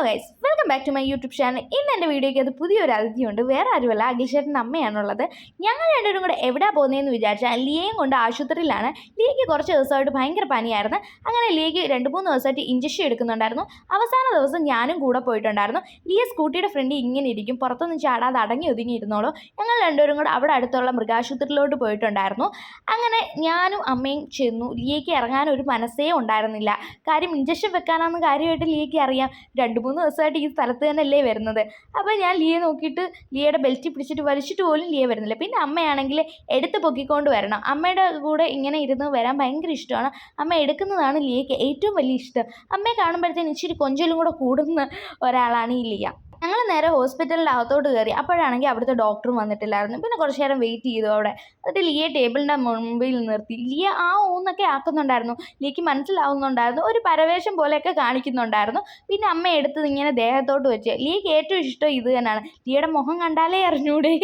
anyways, welcome back to my YouTube channel ഇന്ന് എന്റെ വീഡിയോയ്ക്ക് അത് പുതിയൊരു അതിഥിയുണ്ട് വേറെ ആരുമല്ല അഖിൽചേട്ടന്റെ അമ്മയാണുള്ളത്. ഞങ്ങൾ രണ്ടുപേരും കൂടെ എവിടെ പോകുന്നതെന്ന് വിചാരിച്ചാൽ ലിയയും കൊണ്ട് ആശുപത്രിയിലാണ്. ലിയയ്ക്ക് കുറച്ച് ദിവസമായിട്ട് ഭയങ്കര പനിയായിരുന്നു. അങ്ങനെ ലിയയ്ക്ക് രണ്ട് മൂന്ന് ദിവസമായിട്ട് ഇഞ്ചക്ഷൻ എടുക്കുന്നുണ്ടായിരുന്നു. അവസാന ദിവസം ഞാനും കൂടെ പോയിട്ടുണ്ടായിരുന്നു. ലിയ സ്കൂട്ടിയുടെ ഫ്രണ്ട് ഇങ്ങനെ ഇരിക്കും. പുറത്തൊന്നും ചാടാതെ അടങ്ങി ഒതുങ്ങി ഇരുന്നോളൂ. ഞങ്ങൾ രണ്ടുപേരും കൂടെ അവിടെ അടുത്തുള്ള മൃഗാശുപത്രിയിലോട്ട് പോയിട്ടുണ്ടായിരുന്നു. അങ്ങനെ ഞാനും അമ്മയും ചെന്നു. ലിയയ്ക്ക് ഇറങ്ങാൻ ഒരു മനസ്സേ ഉണ്ടായിരുന്നില്ല. കാര്യം ഇഞ്ചക്ഷൻ വെക്കാനാണെന്ന് കാര്യമായിട്ട് ലിയയ്ക്ക് അറിയാം. രണ്ട് മൂന്ന് ദിവസമായിട്ട് ഈ സ്ഥലത്ത് തന്നെ അല്ലേ വരുന്നത്. അപ്പോൾ ഞാൻ ലിയെ നോക്കിയിട്ട് ലിയയുടെ ബെൽറ്റ് പിടിച്ചിട്ട് വലിച്ചിട്ട് പോലും ലിയ വരുന്നില്ല. പിന്നെ അമ്മയാണെങ്കിൽ എടുത്ത് പൊക്കിക്കൊണ്ട് വരണം. അമ്മയുടെ കൂടെ ഇങ്ങനെ ഇരുന്ന് വരാൻ ഭയങ്കര ഇഷ്ടമാണ്. അമ്മ എടുക്കുന്നതാണ് ലിയയ്ക്ക് ഏറ്റവും വലിയ ഇഷ്ടം. അമ്മയെ കാണുമ്പോഴത്തേന് ഇച്ചിരി കൊഞ്ചലും കൂടെ കൂടുന്ന ഒരാളാണ് ഈ ലിയ. ഞങ്ങൾ നേരെ ഹോസ്പിറ്റലിന്റെ അകത്തോട്ട് കയറി. അപ്പോഴാണെങ്കിൽ അവിടുത്തെ ഡോക്ടറും വന്നിട്ടില്ലായിരുന്നു. പിന്നെ കുറച്ച് നേരം വെയിറ്റ് ചെയ്തു അവിടെ. എന്നിട്ട് ലിയെ ടേബിളിന്റെ മുമ്പിൽ നിർത്തി. ലിയ ആ ഊന്നൊക്കെ ആക്കുന്നുണ്ടായിരുന്നു. ലിയയ്ക്ക് മനസ്സിലാവുന്നുണ്ടായിരുന്നു. ഒരു പരവേഷം പോലെയൊക്കെ കാണിക്കുന്നുണ്ടായിരുന്നു. പിന്നെ അമ്മ എടുത്തത് ഇങ്ങനെ ദേഹത്തോട്ട് വെച്ച്. ലിയയ്ക്ക് ഏറ്റവും ഇഷ്ടം ഇത് തന്നെയാണ്. ലിയയുടെ മുഖം കണ്ടാലേ അറിഞ്ഞൂടെ.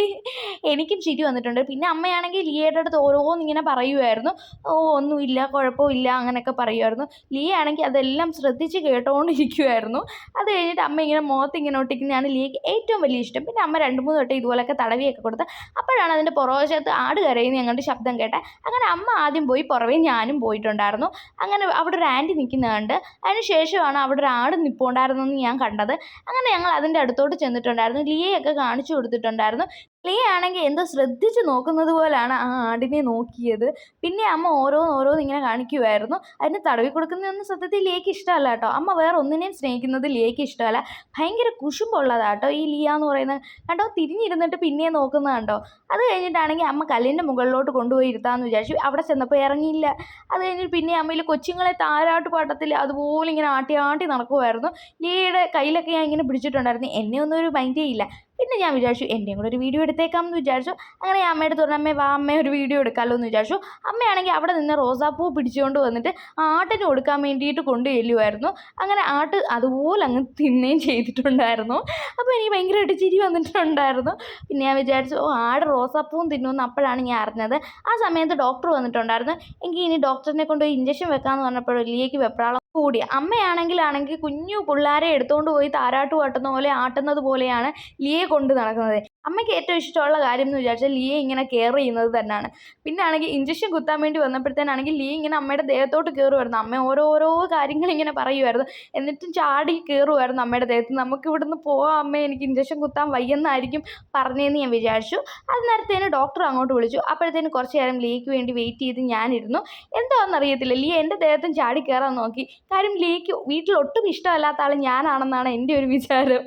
എനിക്കും ചിരി വന്നിട്ടുണ്ട്. പിന്നെ അമ്മയാണെങ്കിൽ ലിയയുടെ അടുത്ത് ഓരോന്ന് ഇങ്ങനെ പറയുമായിരുന്നു ഓ ഒന്നുമില്ല കുഴപ്പമില്ല അങ്ങനെയൊക്കെ പറയുമായിരുന്നു ലിയ ആണെങ്കിൽ അതെല്ലാം ശ്രദ്ധിച്ച് കേട്ടോണ്ടിരിക്കുമായിരുന്നു അത് കഴിഞ്ഞിട്ട് അമ്മ ഇങ്ങനെ മുഖത്ത് ഇങ്ങനെ ഒട്ടിക്കുന്നതാണ് ലിയയ്ക്ക് ഏറ്റവും വലിയ ഇഷ്ടം. പിന്നെ അമ്മ രണ്ട് മൂന്ന് വട്ടം ഇതുപോലെയൊക്കെ തടവിയൊക്കെ കൊടുത്ത് അപ്പോഴാണ് അതിന്റെ പുറവശത്ത് ആട് കരയുന്ന ഞങ്ങളുടെ ശബ്ദം കേട്ടെ അങ്ങനെ അമ്മ ആദ്യം പോയി പുറവേ ഞാനും പോയിട്ടുണ്ടായിരുന്നു. അങ്ങനെ അവിടെ ഒരു ആന്റി നിൽക്കുന്ന കണ്ട് അതിന് ശേഷമാണ് അവിടെ ഒരു ആട് നിൽപ്പുണ്ടായിരുന്നെന്ന് ഞാൻ കണ്ടത്. അങ്ങനെ ഞങ്ങൾ അതിന്റെ അടുത്തോട്ട് ചെന്നിട്ടുണ്ടായിരുന്നു. ലിയയൊക്കെ കാണിച്ചു കൊടുത്തിട്ടുണ്ടായിരുന്നു. ലിയ ആണെങ്കിൽ എന്തോ ശ്രദ്ധിച്ച് നോക്കുന്നത് പോലാണ് ആ ആടിനെ നോക്കിയത്. പിന്നെ അമ്മ ഓരോന്ന് ഓരോന്ന് ഇങ്ങനെ കാണിക്കുമായിരുന്നു അതിന് തടവി കൊടുക്കുന്നതൊന്നും സത്യത്തിൽ ലിയയ്ക്ക് ഇഷ്ടമല്ല കേട്ടോ. അമ്മ വേറെ ഒന്നിനെയും സ്നേഹിക്കുന്നത് ലിയയ്ക്ക് ഇഷ്ടമല്ല. ഭയങ്കര കുശുമ്പുള്ളതാട്ടോ ഈ ലിയ എന്ന് പറയുന്നത്. കണ്ടോ? തിരിഞ്ഞിരുന്നിട്ട് പിന്നെ നോക്കുന്നത് കണ്ടോ? അത് കഴിഞ്ഞിട്ടാണെങ്കിൽ അമ്മ കല്ലിന്റെ മുകളിലോട്ട് കൊണ്ടുപോയി ഇരുത്താമെന്ന് വിചാരിച്ചു. അവിടെ ചെന്നപ്പോൾ ഇറങ്ങിയില്ല. അത് കഴിഞ്ഞിട്ട് പിന്നെ അമ്മയിൽ കൊച്ചുങ്ങളെ താരാട്ട് പാട്ടത്തിൽ അതുപോലെ ഇങ്ങനെ ആട്ടി ആട്ടി നടക്കുമായിരുന്നു ലിയയുടെ കയ്യിലൊക്കെ ഞാൻ ഇങ്ങനെ പിടിച്ചിട്ടുണ്ടായിരുന്നു. എന്നെ ഒന്നും ഒരു മൈൻഡേ ഇല്ല. പിന്നെ ഞാൻ വിചാരിച്ചു എന്റെയും കൂടെ ഒരു വീഡിയോ എടുത്തേക്കാം എന്ന് വിചാരിച്ചു. അങ്ങനെ ഞാൻ അമ്മയുടെ തുറന്ന അമ്മേ വാ അമ്മ ഒരു വീഡിയോ എടുക്കാമല്ലോ എന്ന് വിചാരിച്ചു. അമ്മയാണെങ്കിൽ അവിടെ നിന്ന് റോസാപ്പൂ പിടിച്ചുകൊണ്ട് വന്നിട്ട് ആട്ടിന് കൊടുക്കാൻ വേണ്ടിയിട്ട് കൊണ്ടു ചെല്ലുമായിരുന്നു അങ്ങനെ ആട്ട് അതുപോലെ അങ്ങ് തിന്നുകയും ചെയ്തിട്ടുണ്ടായിരുന്നു. അപ്പോൾ എനിക്ക് ഭയങ്കരമായിട്ട് ചിരി വന്നിട്ടുണ്ടായിരുന്നു. പിന്നെ ഞാൻ വിചാരിച്ചു ഓ ആട് റോസാപ്പൂവും തിന്നുമെന്ന് അപ്പോഴാണ് ഞാൻ അറിഞ്ഞത്. ആ സമയത്ത് ഡോക്ടർ വന്നിട്ടുണ്ടായിരുന്നു. എങ്കിൽ ഇനി ഡോക്ടറിനെ കൊണ്ട് ഇഞ്ചക്ഷൻ വെക്കാമെന്ന് പറഞ്ഞപ്പോൾ ലിയയ്ക്ക് വെപ്രാളം കൂടി. അമ്മയാണെങ്കിലാണെങ്കിൽ കുഞ്ഞു പിള്ളേരെ എടുത്തുകൊണ്ട് പോയി താരാട്ട് പാട്ടുന്ന പോലെ ആട്ടുന്നത് പോലെയാണ് ലിയെ കൊണ്ട് നടക്കുന്നത്. അമ്മയ്ക്ക് ഏറ്റവും ഇഷ്ടമുള്ള കാര്യം എന്ന് വിചാരിച്ചാൽ ലിയെ ഇങ്ങനെ കെയർ ചെയ്യുന്നത് തന്നെയാണ് പിന്നെ ആണെങ്കിൽ ഇഞ്ചക്ഷൻ കുത്താൻ വേണ്ടി വന്നപ്പോഴത്തേനാണെങ്കിൽ ലീ ഇങ്ങനെ അമ്മയുടെ ദേഹത്തോട്ട് കയറുമായിരുന്നു അമ്മ ഓരോരോ കാര്യങ്ങൾ ഇങ്ങനെ പറയുമായിരുന്നു എന്നിട്ടും ചാടി കയറുമായിരുന്നു അമ്മയുടെ ദേഹത്ത്. നമുക്ക് ഇവിടുന്ന് പോവാം അമ്മ എനിക്ക് ഇഞ്ചക്ഷൻ കുത്താൻ വയ്യെന്നായിരിക്കും പറഞ്ഞതെന്ന് ഞാൻ വിചാരിച്ചു. അത് നേരത്തേന് ഡോക്ടർ അങ്ങോട്ട് വിളിച്ചു. അപ്പോഴത്തേന് കുറച്ച് നേരം ലീക്ക് വേണ്ടി വെയിറ്റ് ചെയ്ത് ഞാനിരുന്നു. എന്താണെന്നറിയത്തില്ല ലീ എന്റെ ദേഹത്തും ചാടി കയറാൻ നോക്കി. കാര്യം ലീക്ക് വീട്ടിൽ ഒട്ടും ഇഷ്ടമല്ലാത്ത ആൾ ഞാനാണെന്നാണ് എന്റെ ഒരു വിചാരം.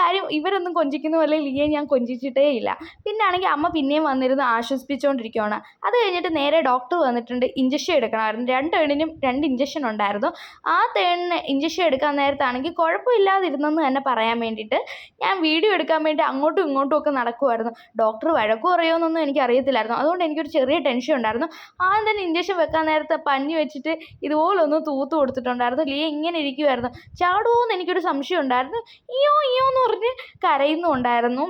കാര്യം ഇവരൊന്നും കൊഞ്ചിക്കുന്ന പോലെ ലീയെ ഞാൻ കൊഞ്ചിച്ചിട്ടേ ഇല്ല. പിന്നെ ആണെങ്കിൽ അമ്മ പിന്നെയും വന്നിരുന്ന് ആശ്വസിപ്പിച്ചുകൊണ്ടിരിക്കുകയാണ് അത് കഴിഞ്ഞിട്ട് നേരെ ഡോക്ടർ വന്നിട്ടുണ്ട് ഇഞ്ചക്ഷൻ എടുക്കണമായിരുന്നു. രണ്ട് ഏണിനും രണ്ട് ഇഞ്ചക്ഷൻ ഉണ്ടായിരുന്നു. ആ തേണിന് ഇഞ്ചക്ഷൻ എടുക്കാൻ നേരത്താണെങ്കിൽ കുഴപ്പമില്ലാതിരുന്നെന്ന് തന്നെ പറയാൻ വേണ്ടിയിട്ട് ഞാൻ വീഡിയോ എടുക്കാൻ വേണ്ടി അങ്ങോട്ടും ഇങ്ങോട്ടും ഒക്കെ നടക്കുമായിരുന്നു ഡോക്ടർ വഴക്കു പറയുമെന്നൊന്നും എനിക്ക് അറിയത്തില്ലായിരുന്നു അതുകൊണ്ട് എനിക്കൊരു ചെറിയ ടെൻഷൻ ഉണ്ടായിരുന്നു. ആദ്യം തന്നെ ഇഞ്ചക്ഷൻ വെക്കാൻ നേരത്തെ പഞ്ഞി വെച്ചിട്ട് ഇതുപോലൊന്ന് തൂത്ത് കൊടുത്തിട്ടുണ്ടായിരുന്നു. ലീ ഇങ്ങനെ ഇരിക്കുമായിരുന്നു ചാടുമോ എന്ന് എനിക്കൊരു സംശയം ഉണ്ടായിരുന്നു. ഇയ്യോ ഇയ്യോ എന്ന് പറഞ്ഞ് കരയുന്നുണ്ടായിരുന്നു.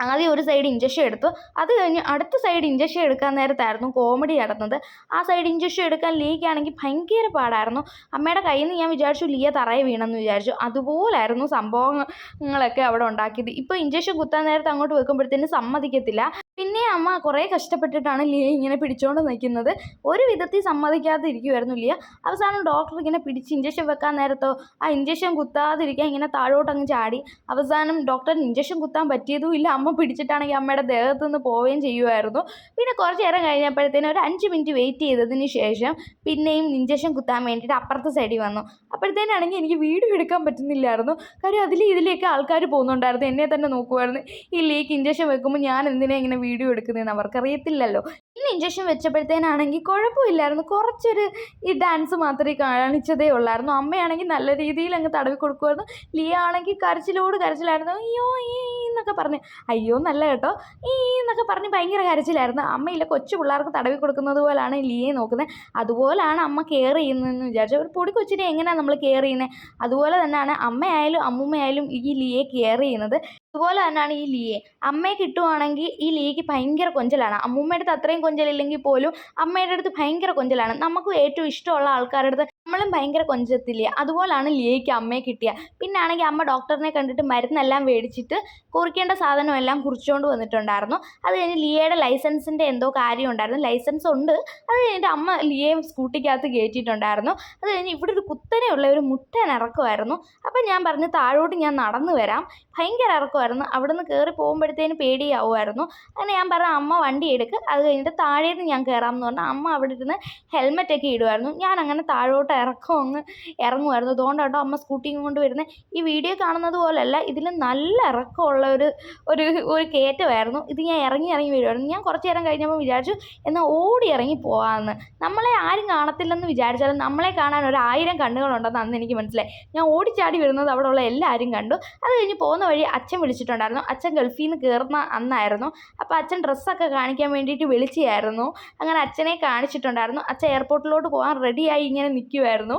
ആദ്യം ഒരു സൈഡ് ഇഞ്ചക്ഷൻ എടുത്തു. അത് കഴിഞ്ഞ് അടുത്ത സൈഡ് ഇഞ്ചക്ഷൻ എടുക്കാൻ നേരത്തായിരുന്നു കോമഡി നടന്നത്. ആ സൈഡ് ഇഞ്ചക്ഷൻ എടുക്കാൻ ലീക്കാണെങ്കിൽ ഭയങ്കര പാടായിരുന്നു. അമ്മയുടെ കയ്യിൽ നിന്ന് ഞാൻ വിചാരിച്ചു ലിയ തറയെ വീണെന്ന് വിചാരിച്ചു. അതുപോലായിരുന്നു സംഭവങ്ങളൊക്കെ അവിടെ ഉണ്ടാക്കിയത്. ഇപ്പോൾ ഇഞ്ചക്ഷൻ കുത്താൻ നേരത്ത് അങ്ങോട്ട് വെക്കുമ്പോഴത്തേന് സമ്മതിക്കത്തില്ല. പിന്നെ അമ്മ കുറേ കഷ്ടപ്പെട്ടിട്ടാണ് ലിയ ഇങ്ങനെ പിടിച്ചുകൊണ്ട് നിൽക്കുന്നത് ഒരു വിധത്തിൽ സമ്മതിക്കാതെ ഇരിക്കുമായിരുന്നു ലിയ. അവസാനം ഡോക്ടർ ഇങ്ങനെ പിടിച്ച് ഇഞ്ചക്ഷൻ വെക്കാൻ നേരത്തോ ആ ഇഞ്ചക്ഷൻ കുത്താതിരിക്കാൻ ഇങ്ങനെ താഴോട്ട് അങ്ങ് ചാടി. അവസാനം ഡോക്ടറിന് ഇഞ്ചക്ഷൻ കുത്താൻ പറ്റിയതും ഇല്ല. അമ്മ പിടിച്ചിട്ടാണെങ്കിൽ അമ്മയുടെ ദേഹത്തു നിന്ന് പോവുകയും ചെയ്യുമായിരുന്നു പിന്നെ കുറച്ച് നേരം കഴിഞ്ഞപ്പോഴത്തേനും ഒരു അഞ്ച് മിനിറ്റ് വെയിറ്റ് ചെയ്തതിന് ശേഷം പിന്നെയും ഇഞ്ചക്ഷൻ കുത്താൻ വേണ്ടിയിട്ട് അപ്പുറത്തെ സൈഡിൽ വന്നു. അപ്പോഴത്തേനാണെങ്കിൽ എനിക്ക് വീഡിയോ എടുക്കാൻ പറ്റുന്നില്ലായിരുന്നു. കാര്യം അതിൽ ഇതിലേക്ക് ആൾക്കാർ പോകുന്നുണ്ടായിരുന്നു. എന്നെ തന്നെ നോക്കുമായിരുന്നു ഈ ലീക്ക് ഇഞ്ചക്ഷൻ വെക്കുമ്പോൾ ഞാൻ എന്തിനാ ഇങ്ങനെ വീഡിയോ എടുക്കുന്നതെന്ന് അവർക്കറിയത്തില്ലല്ലോ. ഇന്ന് ഇഞ്ചക്ഷൻ വെച്ചപ്പോഴത്തേനാണെങ്കിൽ കുഴപ്പമില്ലായിരുന്നു. കുറച്ചൊരു ഈ ഡാൻസ് മാത്രമേ കാണിച്ചതേ ഉള്ളായിരുന്നു. അമ്മയാണെങ്കിൽ നല്ല രീതിയിൽ അങ്ങ് തടവി കൊടുക്കുമായിരുന്നു. ലിയ ആണെങ്കിൽ കരച്ചിലോട് കരച്ചിലായിരുന്നു. അയ്യോ ഈ എന്നൊക്കെ പറഞ്ഞ്. അയ്യോ നല്ല കേട്ടോ. ഈ എന്നൊക്കെ പറഞ്ഞ് ഭയങ്കര കരച്ചിലായിരുന്നു. അമ്മയില്ല കൊച്ചു പിള്ളേർക്ക് തടവി കൊടുക്കുന്നത് പോലാണ് ലിയെ നോക്കുന്നത്. അതുപോലാണ് അമ്മ കെയർ ചെയ്യുന്നതെന്ന് വിചാരിച്ചു. ഒരു പൊടി കൊച്ചിനെ എങ്ങനെയാണ് നമ്മൾ കെയർ ചെയ്യുന്നത് അതുപോലെ തന്നെയാണ് അമ്മയായാലും അമ്മൂമ്മയായാലും ഈ ലിയെ കെയർ ചെയ്യുന്നത്. അതുപോലെ തന്നെയാണ് ഈ ലിയെ. അമ്മയെ കിട്ടുവാണെങ്കിൽ ഈ ലീക്ക് ഭയങ്കര കൊഞ്ചലാണ്. അമ്മൂമ്മയുടെ അടുത്ത് അത്രയും കൊഞ്ചലില്ലെങ്കിൽ പോലും അമ്മയുടെ അടുത്ത് ഭയങ്കര കൊഞ്ചലാണ്. നമുക്ക് ഏറ്റവും ഇഷ്ടമുള്ള ആൾക്കാരുടെ അടുത്ത് നമ്മളും ഭയങ്കര കൊഞ്ചത്തില്ലേ? അതുപോലാണ് ലിയയ്ക്ക് അമ്മയെ കിട്ടിയ. പിന്നെ ആണെങ്കിൽ അമ്മ ഡോക്ടറിനെ കണ്ടിട്ട് മരുന്നെല്ലാം മേടിച്ചിട്ട് കുറിക്കേണ്ട സാധനമെല്ലാം കുറിച്ചുകൊണ്ട് വന്നിട്ടുണ്ടായിരുന്നു. അത് കഴിഞ്ഞ് ലിയയുടെ ലൈസൻസിന്റെ എന്തോ കാര്യം ഉണ്ടായിരുന്നു ലൈസൻസ് ഉണ്ട്. അത് കഴിഞ്ഞിട്ട് അമ്മ ലിയയെ സ്കൂട്ടിക്കകത്ത് കയറ്റിയിട്ടുണ്ടായിരുന്നു. അത് കഴിഞ്ഞ് ഇവിടെ ഒരു കുത്തനെയുള്ള ഒരു മുട്ടൻ ഇറക്കമായിരുന്നു അപ്പം ഞാൻ പറഞ്ഞു താഴോട്ട് ഞാൻ നടന്നു വരാം. ഭയങ്കര ഇറക്കമായിരുന്നു. അവിടെ നിന്ന് കയറി പോകുമ്പോഴത്തേന് പേടിയാവുമായിരുന്നു. അങ്ങനെ ഞാൻ പറഞ്ഞു അമ്മ വണ്ടി എടുക്ക് അത് കഴിഞ്ഞിട്ട് താഴേന്ന് ഞാൻ കയറാം എന്ന് പറഞ്ഞാൽ അമ്മ അവിടെ ഇരുന്ന് ഹെൽമെറ്റൊക്കെ ഇടുമായിരുന്നു. ഞാൻ അങ്ങനെ താഴോട്ട് ഇറക്കം അങ്ങ് ഇറങ്ങുമായിരുന്നു. അതുകൊണ്ടാട്ടോ അമ്മ സ്കൂട്ടിയും കൊണ്ട് വരുന്നത് ഈ വീഡിയോ കാണുന്നത് പോലെയല്ല ഇതിൽ നല്ല ഇറക്കമുള്ള ഒരു ഒരു ഒരു കയറ്റമായിരുന്നു. ഇത് ഞാൻ ഇറങ്ങി ഇറങ്ങി വരുമായിരുന്നു. ഞാൻ കുറച്ച് നേരം കഴിഞ്ഞപ്പോൾ വിചാരിച്ചു എന്നാൽ ഓടി ഇറങ്ങി പോകാമെന്ന് നമ്മളെ ആരും കാണത്തില്ലെന്ന് വിചാരിച്ചാലും നമ്മളെ കാണാൻ ഒരു ആയിരം കണ്ണുകളുണ്ടെന്ന് അന്ന് എനിക്ക് മനസ്സിലായി. ഞാൻ ഓടിച്ചാടി വരുന്നത് അവിടെയുള്ള എല്ലാവരും കണ്ടു. അത് കഴിഞ്ഞ് പോകുന്ന വഴി അച്ഛൻ വിളിച്ചിട്ടുണ്ടായിരുന്നു അച്ഛൻ ഗൾഫിൽ നിന്ന് കയറുന്ന അന്നായിരുന്നു. അപ്പോൾ അച്ഛൻ ഡ്രസ്സൊക്കെ കാണിക്കാൻ വേണ്ടിയിട്ട് വിളിച്ചായിരുന്നു. അങ്ങനെ അച്ഛനെ കാണിച്ചിട്ടുണ്ടായിരുന്നു. അച്ഛൻ എയർപോർട്ടിലോട്ട് പോകാൻ റെഡിയായി ഇങ്ങനെ നിൽക്കുമായിരുന്നു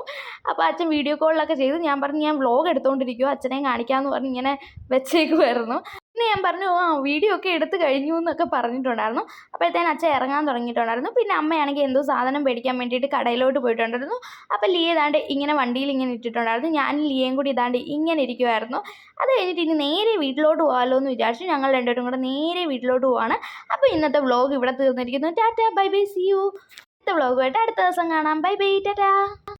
അപ്പോൾ അച്ഛൻ വീഡിയോ കോളിലൊക്കെ ചെയ്ത് ഞാൻ പറഞ്ഞു ഞാൻ വ്ളോഗ് എടുത്തുകൊണ്ടിരിക്കുമോ അച്ഛനെ കാണിക്കാമെന്ന് പറഞ്ഞ് ഇങ്ങനെ വെച്ചേക്കുമായിരുന്നു ഞാൻ പറഞ്ഞു ആ വീഡിയോ ഒക്കെ എടുത്ത് കഴിഞ്ഞു എന്നൊക്കെ പറഞ്ഞിട്ടുണ്ടായിരുന്നു. അപ്പോഴത്തേന് അച്ഛൻ ഇറങ്ങാൻ തുടങ്ങിയിട്ടുണ്ടായിരുന്നു. പിന്നെ അമ്മയാണെങ്കിൽ എന്തോ സാധനം മേടിക്കാൻ വേണ്ടിയിട്ട് കടയിലോട്ട് പോയിട്ടുണ്ടായിരുന്നു. അപ്പോൾ ലിയ ഏതാണ്ട് ഇങ്ങനെ വണ്ടിയിൽ ഇങ്ങനെ ഇട്ടിട്ടുണ്ടായിരുന്നു. ഞാൻ ലിയയും കൂടി ഇതാണ്ട് ഇങ്ങനെ ഇരിക്കുമായിരുന്നു അത് കഴിഞ്ഞിട്ട് ഇനി നേരെ വീട്ടിലോട്ട് പോകാമല്ലോ എന്ന് വിചാരിച്ചു. ഞങ്ങൾ രണ്ടുപേരും കൂടെ നേരെ വീട്ടിലോട്ട് പോവാണ്. അപ്പോൾ ഇന്നത്തെ വ്ലോഗ് ഇവിടെ തീർന്നിരിക്കുന്നു. Tata bye bye see you. അടുത്ത വ്ളോഗുമായിട്ട് അടുത്ത ദിവസം കാണാം. Bye bye tata.